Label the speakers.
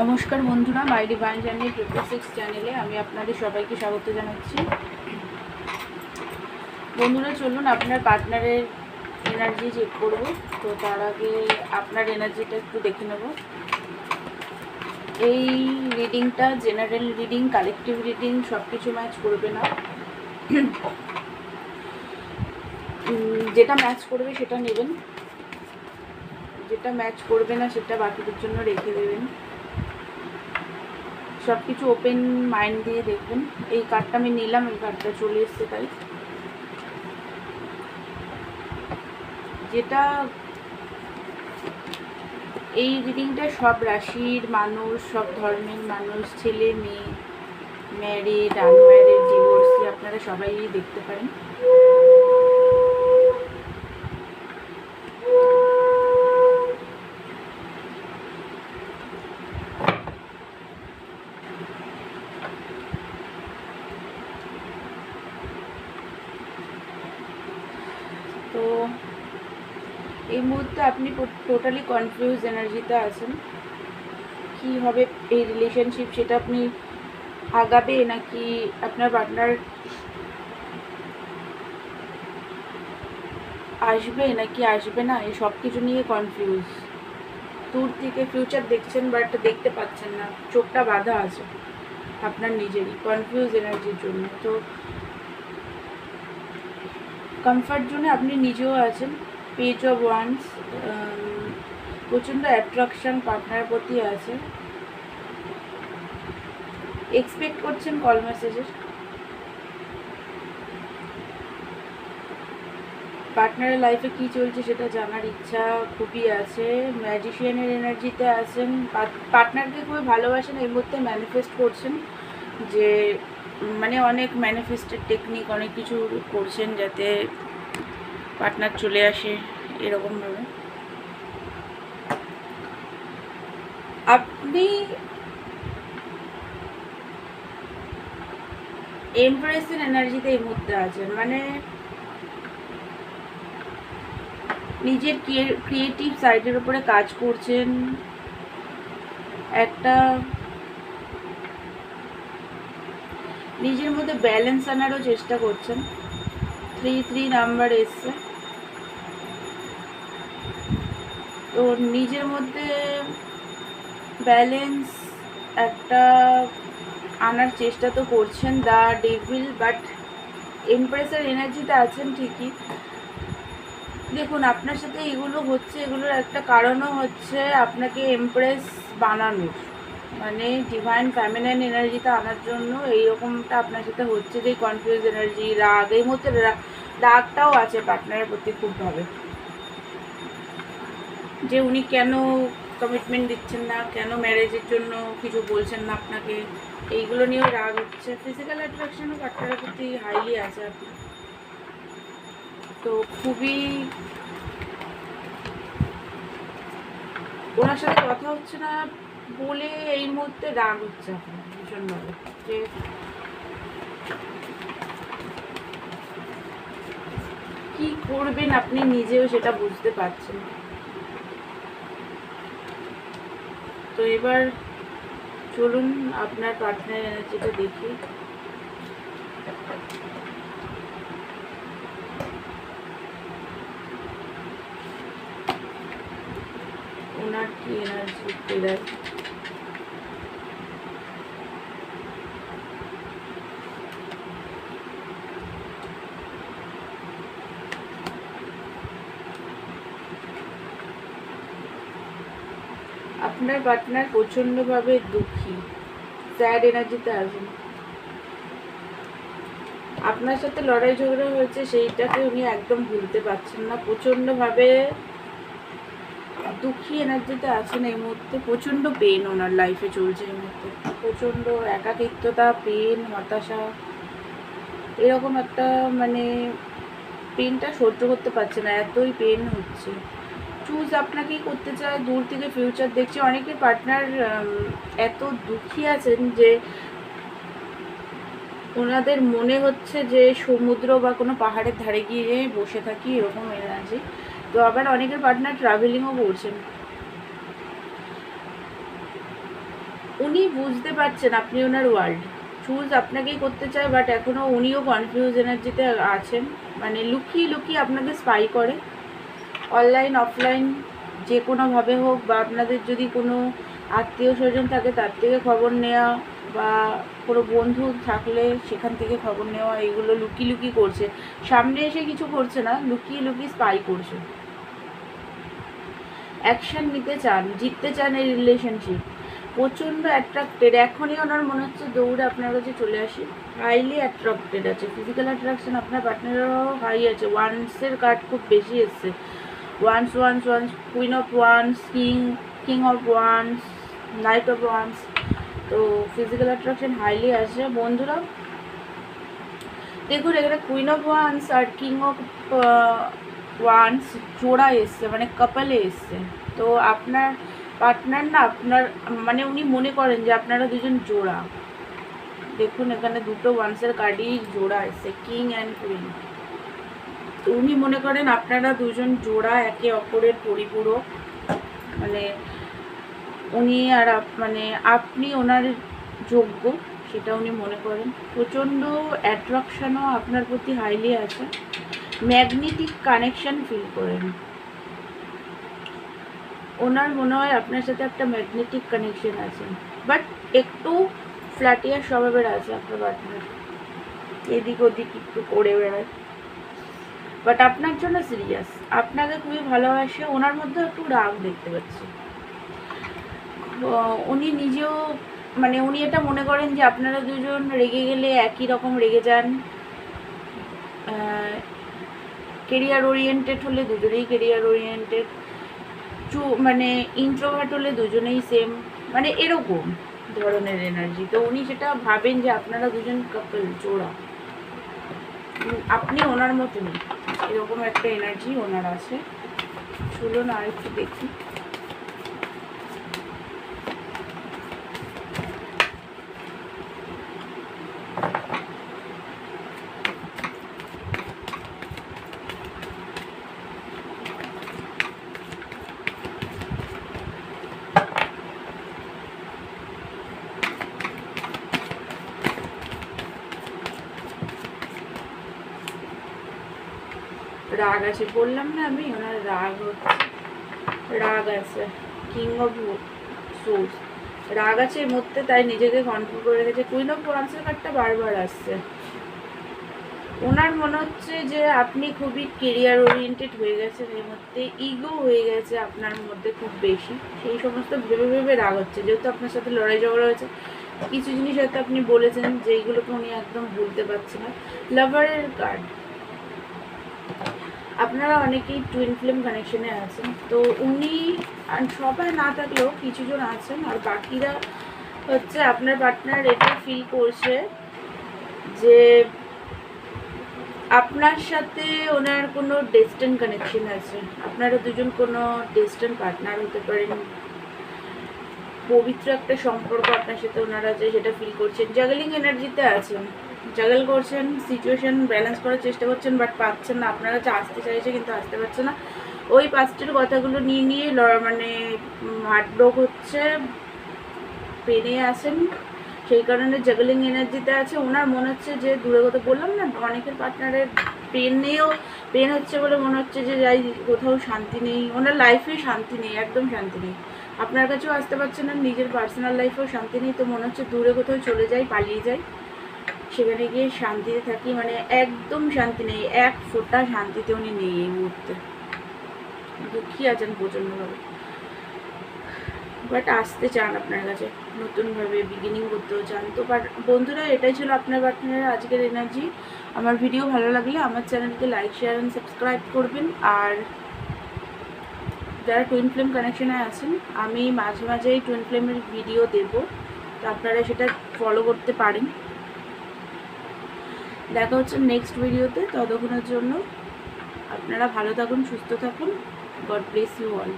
Speaker 1: নমস্কার বন্ধুরা, my divine journey triple six চ্যানেলে আমি আপনাদের সবাইকে স্বাগত জানাচ্ছি। বন্ধুরা, চলুন আপনার পার্টনারের এনার্জি চেক করব। তো তার আগে আপনার এনার্জিটা একটু দেখে নেব। এই রিডিংটা জেনারেল রিডিং কালেকটিভ রিডিং সব কিছু ম্যাচ করবে না। যেটা ম্যাচ করবে সেটা নেবেন। যেটা ম্যাচ করবে না, সেটা বাকিদের জন্য রেখে দেবেন। সব কিছু ওপেন মাইন্ড দিয়ে দেখবেন এই কার্ডটা আমি নিলাম, এই কার্ডটা চলে এসছে তাই। যেটা এই রিডিংটা সব রাশির মানুষ, সব ধর্মের মানুষ, ছেলে, মেয়ে ম্যারিড আনম্যারিড ডিভোর্সি আপনারা সবাই দেখতে পারেন তো এই মুহূর্তে আপনি টোটালি কনফিউজ এনার্জিতে আছেন। কি হবে এই রিলেশনশিপ সেটা আপনি আগাবে নাকি আপনার পার্টনার আসবে নাকি আসবে না? এই সব কিছু নিয়ে কনফিউজ দূর থেকে ফিউচার দেখছেন বাট দেখতে পাচ্ছেন না। চোখটা বাঁধা আছে আপনার নিজেরই কনফিউজ এনার্জির জন্য। তো কমফর্ট জোনে আপনি নিজেও আছেন। পেজ অফ ওয়ান্স প্রচণ্ড অ্যাট্রাকশন পার্টনার প্রতি আছে। এক্সপেক্ট করছেন কল মেসেজের পার্টনারের লাইফে কি চলছে সেটা জানার ইচ্ছা খুবই আছে। ম্যাজিশিয়ানের এনার্জিতে আছেন। পার্টনারকে খুবই ভালোবাসেন, এই মুহূর্তে ম্যানিফেস্ট করছেন যে মানে অনেক ম্যানিফেস্টের টেকনিক অনেক কিছু করছেন যাতে পার্টনার চলে আসে এরকমভাবে। আপনি এমপ্রেসের এনার্জিতে এই মুহূর্তে আছেন মানে নিজের ক্রিয়েটিভ সাইডের উপরে কাজ করছেন, একটা নিজের মধ্যে ব্যালেন্স আনারও চেষ্টা করছেন। থ্রি থ্রি নাম্বার এসছে তো নিজের মধ্যে ব্যালেন্স একটা আনার চেষ্টা তো করছেন দ্য ডেভিল বাট এমপ্রেসের এনার্জিতে আছেন ঠিকই। দেখুন, আপনার সাথে এগুলো হচ্ছে, এগুলোর একটা কারণও হচ্ছে আপনাকে এমপ্রেস বানানোর। মানে ডিভাইন ফ্যামিনাইন এনার্জিটা আনার জন্য এইরকমটা আপনার সাথে হচ্ছে যে কনফিউজ এনার্জি রাগ, এই মধ্যে রাগটাও আছে পার্টনারের প্রতি খুবভাবে। যে উনি কেন কমিটমেন্ট দিচ্ছেন না, কেন ম্যারেজের জন্য কিছু বলছেন না আপনাকে, এইগুলো নিয়েও রাগ হচ্ছে। ফিজিক্যাল অ্যাট্রাকশনও পার্টনারের প্রতি হাইলি আছে আপনার। তো খুবই ওনার সাথে কথা হচ্ছে না বলে এই মুহূর্তে রাগ হচ্ছে আপনার ভীষণভাবে, যে কি করবেন আপনি নিজেও সেটা বুঝতে পারছেন তো এবার চলুন আপনার পার্টনার এনার্জিটা দেখি। ওনার কি এনার্জি পেলার আপনার পার্টনার প্রচণ্ডভাবে দুঃখী। স্যাড এনার্জিতে আছেন। আপনার সাথে লড়াই ঝগড়া হয়েছে, সেইটাকে উনি একদম ভুলতে পারছেন না। প্রচণ্ডভাবে দুঃখী এনার্জিতে আছেন এই মুহূর্তে, প্রচণ্ড পেন ওনার লাইফে চলছে এই মুহূর্তে। প্রচণ্ড একাকিত্বতা পেন হতাশা, এরকম একটা মানে পেনটা সহ্য করতে পারছে না, এতই পেন হচ্ছে। চুজ আপনাকেই করতে চায়, দূর থেকে ফিউচার দেখছে। অনেকের পার্টনার এত দুঃখী আছেন যে ওনাদের মনে হচ্ছে যে সমুদ্র বা কোনো পাহাড়ের ধারে গিয়ে বসে থাকি, এরকম এনার্জি তো আবার অনেকের পার্টনার ট্রাভেলিংও করছেন। উনি বুঝতে পারছেন আপনি ওনার ওয়ার্ল্ড চুজ আপনাকেই করতে চায় বাট এখনও উনিও কনফিউজ এনার্জিতে আছেন। মানে লুকিয়ে লুকিয়ে আপনাকে স্পাই করে। অনলাইন অফলাইন যে কোনোভাবে হোক, বা আপনাদের যদি কোনো আত্মীয় স্বজন থাকে, তার থেকে খবর নেওয়া, বা কোনো বন্ধু থাকলে সেখান থেকে খবর নেওয়া এগুলো লুকিয়ে লুকিয়ে করছে। সামনে এসে কিছু করছে না, লুকিয়ে লুকিয়ে স্পাই করছে। অ্যাকশন নিতে চান, জিততে চান এই রিলেশনশিপ প্রচণ্ড অ্যাট্রাক্টেড এখনই ওনার মনে হচ্ছে দৌড়ে আপনার কাছে চলে আসি। হাইলি অ্যাট্রাক্টেড আছে ফিজিক্যাল অ্যাট্রাকশন আপনার পার্টনারেরও হাই আছে ওয়ান্সের কার্ড খুব বেশি এসছে। Wands wands wands queen of wands king king of wands knight of wands তো ফিজিক্যাল অ্যাট্রাকশন হাইলি আছে। বন্ধুরা, দেখুন এখানে কুইন অফ ওয়ান্স আর কিং অফ ওয়ান্স জোড়া এসছে মানে কাপালে এসছে। তো আপনার পার্টনার না আপনার মানে উনি মনে করেন যে আপনারা দুজন জোড়া। দেখুন এখানে দুটো ওয়ান্সের কার্ডই জোড়া এসছে কিং অ্যান্ড কুইন তো উনি মনে করেন আপনারা দুজন জোড়া একে অপরের পরিপূরক। মানে উনি আর মানে আপনি ওনার যোগ্য, সেটা উনি মনে করেন। প্রচণ্ড অ্যাট্রাকশনও আপনার প্রতি হাইলি আছে। ম্যাগনেটিক কানেকশন ফিল করেন ওনার মনে হয় আপনার সাথে একটা ম্যাগনেটিক কানেকশন আছে। বাট একটু ফ্ল্যাটিয়ার স্বভাবের আছে আপনার পার্টনার এদিক ওদিক একটু করে বেড়ায়। বাট আপনার জন্য সিরিয়াস আপনাকে খুবই ভালোবাসে। ওনার মধ্যে একটু রাগ দেখতে পাচ্ছি। উনি নিজেও মানে উনি এটা মনে করেন যে আপনারা দুজন রেগে গেলে একই রকম রেগে যান। কেরিয়ার ওরিয়েন্টেড হলে দুজনেই কেরিয়ার ওরিয়েন্টেড চু মানে ইন্ট্রোভার্ট হলে দুজনেই সেম মানে এরকম ধরনের এনার্জি তো উনি সেটা ভাবেন যে আপনারা দুজন কাপল জোড়া আপনি ওনার মতনই। এরকম একটা এনার্জি ওনার আছে। চলুন আর একটু দেখি। রাগ আছে। বললাম না আমি, ওনার রাগ রাগ আছে। কিং অফ সোর্স রাগ আছে এর মধ্যে, তাই নিজেকে কন্ট্রোল করে রেখেছে। কুইন অফ ওয়ান্সের কার্ডটা বারবার আসছে। ওনার মনে হচ্ছে যে আপনি খুবই কেরিয়ার ওরিয়েন্টেড হয়ে গেছেন, এর মধ্যে ইগো হয়ে গেছে আপনার মধ্যে খুব বেশি। সেই সমস্ত ভেবে ভেবে রাগ হচ্ছে। যেহেতু আপনার সাথে লড়াই ঝগড়া হয়েছে, কিছু জিনিস হয়তো আপনি বলেছেন, যেইগুলোকে উনি একদম ভুলতে পারছে না। লাভারের কার্ড আপনারা অনেকেই টুইন ফিল্ম কানেকশনে আছেন। তো উনি সবাই না থাকলেও কিছুজন আছেন, আর বাকিরা হচ্ছে আপনার পার্টনার এটা ফিল করছে যে আপনার সাথে ওনার কোনো ডেস্টেন্ট কানেকশন আছে। আপনারা দুজন কোনো ডেস্টেন্ট পার্টনার হতে পারেন। পবিত্র একটা সম্পর্ক আপনার সাথে ওনারা আছে সেটা ফিল করছেন। জাগলিং এনার্জিতে আছেন। জাগল করছেন সিচুয়েশন ব্যালেন্স করার চেষ্টা করছেন বাট পাচ্ছেন না। আপনার কাছে আসতে চাইছে কিন্তু আসতে পারছে না। ওই পাঁচটির কথাগুলো নিয়ে নিয়ে ল- মানে হার্টব্রোক হচ্ছে। পেনে আসেন সেই কারণে জাগলিং এনার্জিতে আছে। ওনার মনে হচ্ছে যে, দূরে কথা বললাম না, অনেকের পার্টনারের পেনেও পেন হচ্ছে বলে মনে হচ্ছে যে, যাই, কোথাও শান্তি নেই। ওনার লাইফে শান্তি নেই, একদম শান্তি নেই। আপনার কাছেও আসতে পারছে না, নিজের পার্সোনাল লাইফেও শান্তি নেই, তো মনে হচ্ছে দূরে কোথাও চলে যাই, পালিয়ে যাই। সেখানে গিয়ে শান্তিতে থাকি মানে একদম শান্তি নেই, এক ফোটা শান্তিতে উনি নেই এই মুহূর্তে। দুঃখী আছেন প্রচণ্ডভাবে। বাট আসতে চান আপনার কাছে, নতুনভাবে বিগিনিং করতেও চান। তো বন্ধুরা, এটাই ছিল আপনার পার্টনারের আজকের এনার্জি আমার ভিডিও ভালো লাগলে আমার চ্যানেলকে লাইক শেয়ার অ্যান্ড সাবস্ক্রাইব করবেন। আর যারা টুইন ফ্লেম কানেকশনে আছেন, আমি মাঝে মাঝেই টুইন ফ্লেমের ভিডিও দেব। তো আপনারা সেটা ফলো করতে পারেন। দেখা হচ্ছে নেক্সট ভিডিওতে ততক্ষণের জন্য আপনারা ভালো থাকুন, সুস্থ থাকুন। God bless you all